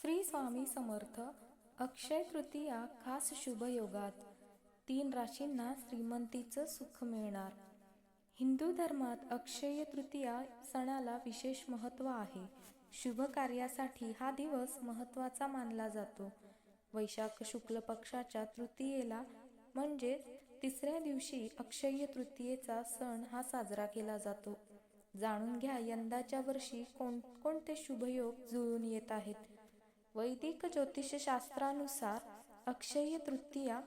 श्री स्वामी समर्थ अक्षय तृतीया खास शुभयोगात तीन राशींना श्रीमंतीचं सुख मिळणार. हिंदू धर्मात अक्षय तृतीया सणाला विशेष महत्त्व आहे. शुभ कार्यासाठी हा दिवस महत्त्वाचा मानला जातो. वैशाख शुक्ल पक्षाच्या तृतीयेला म्हणजे तिसऱ्या दिवशी अक्षय तृतीयेचा सण हा साजरा केला जातो. जाणून घ्या यंदाच्या वर्षी कोणकोणते शुभयोग जुळून येत आहेत. वैदिक ज्योतिषशास्त्रानुसार अक्षय तृतीया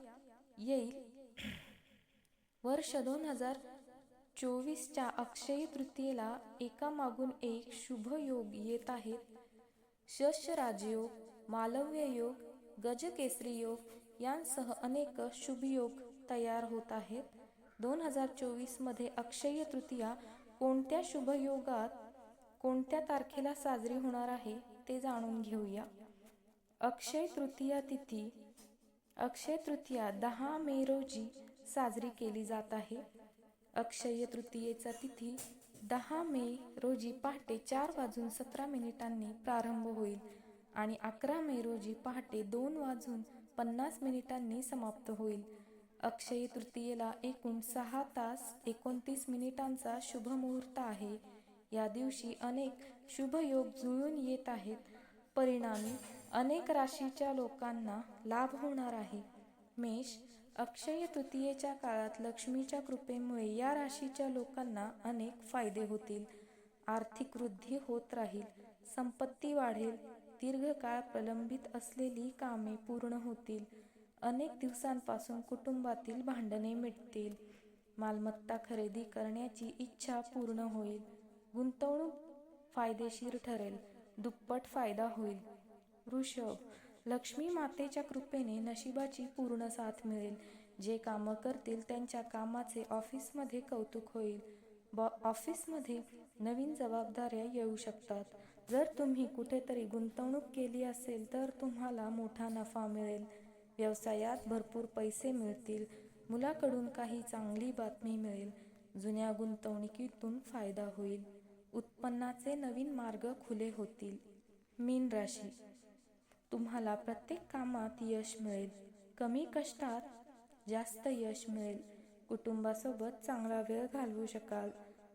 येईल. वर्ष दोन हजार चोवीसच्या अक्षय तृतीयेला एकामागून एक शुभ योग येत आहेत. शश राजयोग मालव्य योग गजकेसरी योग यांसह अनेक शुभयोग तयार होत आहेत. दोन हजार चोवीसमध्ये अक्षय तृतीया कोणत्या शुभयोगात कोणत्या तारखेला साजरी होणार आहे ते जाणून घेऊया. अक्षय तृतीया तिथी. अक्षय तृतीया दहा मे रोजी साजरी केली जात आहे. अक्षय तृतीयेचा तिथी दहा मे रोजी पहाटे चार वाजून सतरा मिनिटांनी प्रारंभ होईल आणि अकरा मे रोजी पहाटे दोन वाजून पन्नास मिनिटांनी समाप्त होईल. अक्षय तृतीयेला एकूण सहा तास एकोणतीस मिनिटांचा शुभ मुहूर्त आहे. या दिवशी अनेक शुभयोग जुळून येत आहेत. परिणामी अनेक राशीच्या लोकांना लाभ होणार आहे. मेष अक्षय तृतीयेच्या काळात लक्ष्मीच्या कृपेमुळे या राशीच्या लोकांना अनेक फायदे होतील. आर्थिक वृद्धी होत राहील संपत्ती वाढेल दीर्घकाळ प्रलंबित असलेली कामे पूर्ण होतील अनेक दिवसांपासून कुटुंबातील भांडणे मिटतील मालमत्ता खरेदी करण्याची इच्छा पूर्ण होईल गुंतवणूक फायदेशीर ठरेल दुप्पट फायदा होईल. वृषभ लक्ष्मी मातेच्या कृपेने नशिबाची पूर्ण साथ मिळेल. जे कामं करतील त्यांच्या कामाचे ऑफिसमध्ये कौतुक होईल. बॉ ऑफिसमध्ये नवीन जबाबदाऱ्या येऊ शकतात. जर तुम्ही कुठेतरी गुंतवणूक केली असेल तर तुम्हाला मोठा नफा मिळेल. व्यवसायात भरपूर पैसे मिळतील. मुलाकडून काही चांगली बातमी मिळेल. जुन्या गुंतवणुकीतून फायदा होईल. उत्पन्नाचे नवीन मार्ग खुले होतील. मीन राशी तुम्हाला प्रत्येक कामात यश मिळेल. कमी कष्टात जास्त यश मिळेल. कुटुंबासोबत चांगला वेळ घालवू शकाल.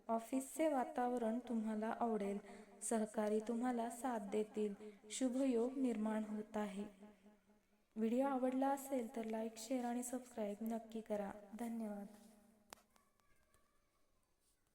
ऑफिसचे वातावरण तुम्हाला आवडेल. सहकारी तुम्हाला साथ देतील. शुभयोग निर्माण होत आहे. व्हिडिओ आवडला असेल तर लाईक शेअर आणि सबस्क्राईब नक्की करा. धन्यवाद.